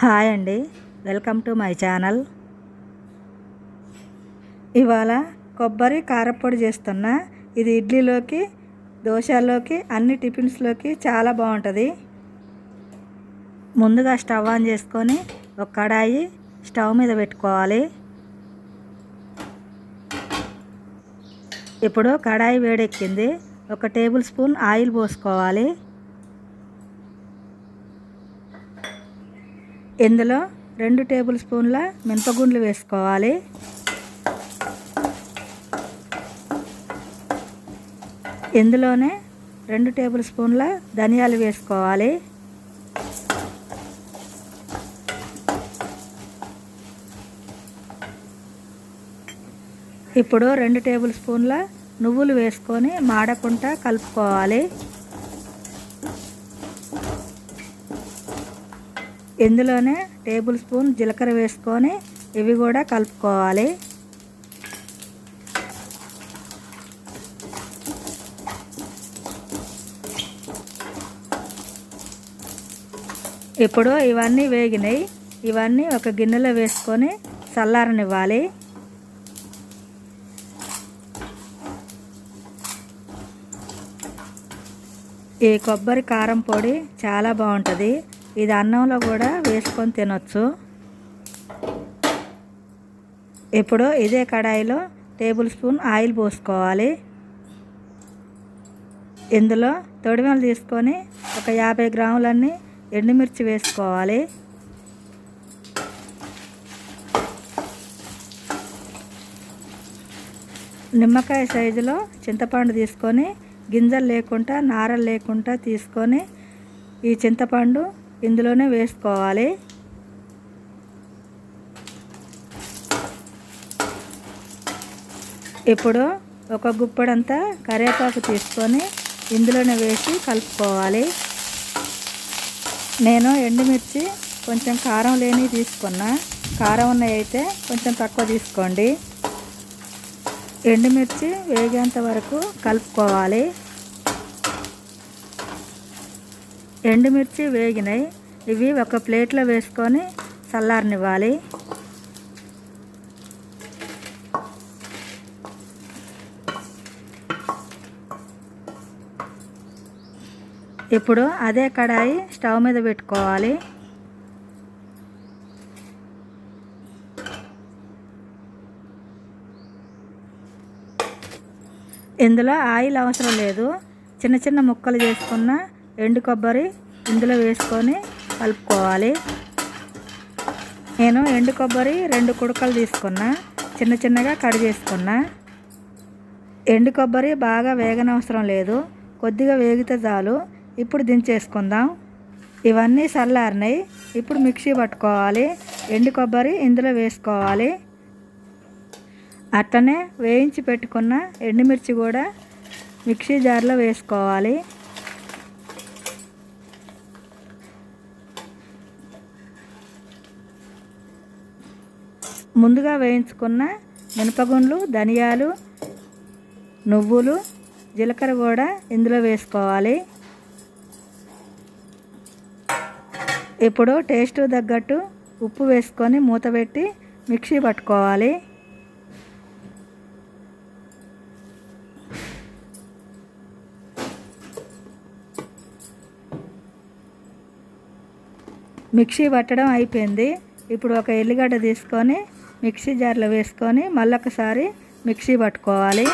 Hi అండి. Welcome to my channel. ఇవాళ కొబ్బరి కారపొడి చేస్తున్నా. ఇది ఇడ్లీలోకి దోశల్లోకి అన్ని టిఫిన్స్లోకి చాలా బాగుంటుంది. ముందుగా స్టవ్ ఆన్ చేసుకొని ఒక కడాయి స్టవ్ మీద పెట్టుకోవాలి. ఇప్పుడు కడాయి వేడెక్కింది. ఒక టేబుల్ స్పూన్ ఆయిల్ పోసుకోవాలి. ఇందులో రెండు టేబుల్ స్పూన్ల మినపగుండ్లు వేసుకోవాలి. ఇందులోనే రెండు టేబుల్ స్పూన్ల ధనియాలు వేసుకోవాలి. ఇప్పుడు రెండు టేబుల్ స్పూన్ల నువ్వులు వేసుకొని మాడకుండా కలుపుకోవాలి. ఇందులోనే టేబుల్ స్పూన్ జీలకర్ర వేసుకొని ఇవి కూడా కలుపుకోవాలి. ఇప్పుడు ఇవన్నీ వేగినాయి. ఇవన్నీ ఒక గిన్నెలో వేసుకొని చల్లారనివ్వాలి. ఈ కొబ్బరి కారం పొడి చాలా బాగుంటుంది. ఇది అన్నంలో కూడా వేసుకొని తినొచ్చు. ఇప్పుడు ఇదే కడాయిలో టేబుల్ స్పూన్ ఆయిల్ పోసుకోవాలి. ఇందులో తొడిమలు తీసుకొని ఒక యాభై గ్రాములన్నీ ఎండుమిర్చి వేసుకోవాలి. నిమ్మకాయ సైజులో చింతపండు తీసుకొని గింజలు లేకుండా నారలు లేకుండా తీసుకొని ఈ చింతపండు ఇందులోనే వేసుకోవాలి. ఇప్పుడు ఒక గుప్పడంతా కరివేపాకు తీసుకొని ఇందులోనే వేసి కలుపుకోవాలి. నేను ఎండుమిర్చి కొంచెం కారం లేని తీసుకున్నా. కారం ఉన్నవి అయితే కొంచెం తక్కువ తీసుకోండి. ఎండుమిర్చి వేగేంత వరకు కలుపుకోవాలి. ఎండుమిర్చి వేగినాయి. ఇవి ఒక ప్లేట్లో వేసుకొని చల్లారనివ్వాలి. ఇప్పుడు అదే కడాయి స్టవ్ మీద పెట్టుకోవాలి. ఇందులో ఆయిల్ అవసరం లేదు. చిన్న చిన్న ముక్కలు చేసుకున్న ఎండు కొబ్బరి ఇందులో వేసుకొని కలుపుకోవాలి. నేను ఎండు కొబ్బరి రెండు కుడకలు తీసుకున్నా. చిన్న చిన్నగా కట్ చేసుకున్నా. ఎండు కొబ్బరి బాగా వేగనవసరం లేదు. కొద్దిగా వేగితే చాలు. ఇప్పుడు దించేసుకుందాం. ఇవన్నీ చల్లారినాయి ఇప్పుడు మిక్సీ పట్టుకోవాలి. ఎండు కొబ్బరి ఇందులో వేసుకోవాలి. అట్లనే వేయించి పెట్టుకున్న ఎండుమిర్చి కూడా మిక్సీ జార్లో వేసుకోవాలి. ముందుగా వేయించుకున్న మినపగుండ్లు ధనియాలు నువ్వులు జీలకర్ర కూడా ఇందులో వేసుకోవాలి. ఇప్పుడు టేస్ట్ తగ్గట్టు ఉప్పు వేసుకొని మూత పెట్టి మిక్సీ పట్టుకోవాలి. మిక్సీ పట్టడం అయిపోయింది. ఇప్పుడు ఒక ఎల్లిగడ్డ తీసుకొని మిక్సీ జార్లో వేసుకొని మళ్ళొకసారి మిక్సీ పట్టుకోవాలి.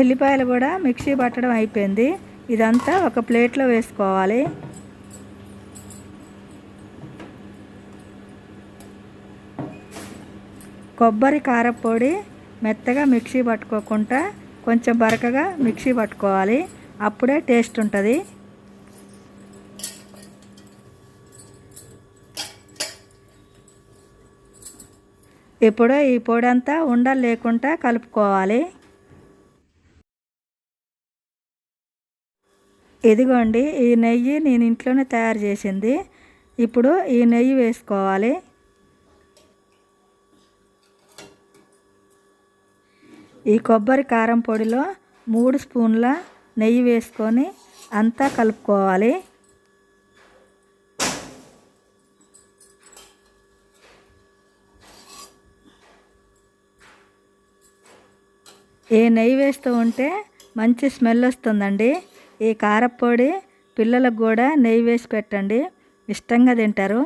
ఎల్లిపాయలు కూడా మిక్సీ పట్టడం అయిపోయింది. ఇదంతా ఒక ప్లేట్లో వేసుకోవాలి. కొబ్బరి కారపొడి మెత్తగా మిక్సీ పట్టుకోకుండా కొంచెం బరకగా మిక్సీ పట్టుకోవాలి. అప్పుడే టేస్ట్ ఉంటుంది. ఇప్పుడు ఈ పొడి అంతా ఉండలు లేకుండా కలుపుకోవాలి. ఇదిగోండి ఈ నెయ్యి నేను ఇంట్లోనే తయారు చేసింది. ఇప్పుడు ఈ నెయ్యి వేసుకోవాలి. ఈ కొబ్బరి కారం పొడిలో మూడు స్పూన్ల నెయ్యి వేసుకొని అంతా కలుపుకోవాలి. ఈ నెయ్యి వేస్తూ ఉంటే మంచి స్మెల్ వస్తుందండి. ఈ కారపొడి పిల్లలకు కూడా నెయ్యి వేసి పెట్టండి. ఇష్టంగా తింటారు.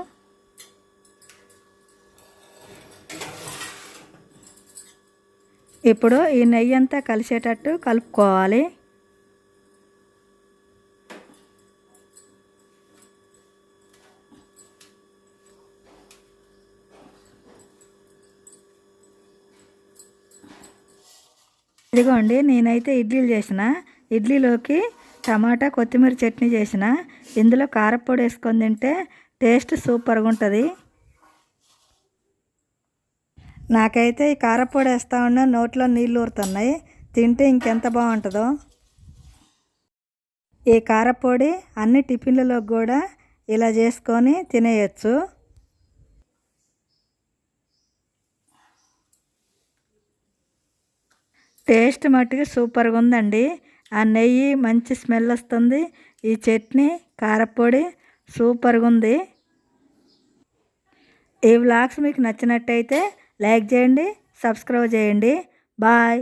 ఇప్పుడు ఈ నెయ్యి అంతా కలిసేటట్టు కలుపుకోవాలి. ఇదిగోండి నేనైతే ఇడ్లీలు చేసిన. ఇడ్లీలోకి టమాటా కొత్తిమీర చట్నీ చేసిన. ఇందులో కారపొడి వేసుకొని తింటే టేస్ట్ సూపర్గా ఉంటుంది. నాకైతే ఈ కారపొడి వేస్తా ఉన్నా నోట్లో నీళ్ళు ఊరుతున్నాయి. తింటే ఇంకెంత బాగుంటుందో. ఈ కారపొడి అన్ని టిఫిన్లలో కూడా ఇలా చేసుకొని తినేయచ్చు. టేస్ట్ మట్టుకు సూపర్గా ఉందండి. ఆ నెయ్యి మంచి స్మెల్ వస్తుంది. ఈ చట్నీ కారపొడి సూపర్గా ఉంది. ఈ వ్లాగ్స్ మీకు నచ్చినట్టయితే లైక్ చేయండి సబ్స్క్రైబ్ చేయండి. బాయ్.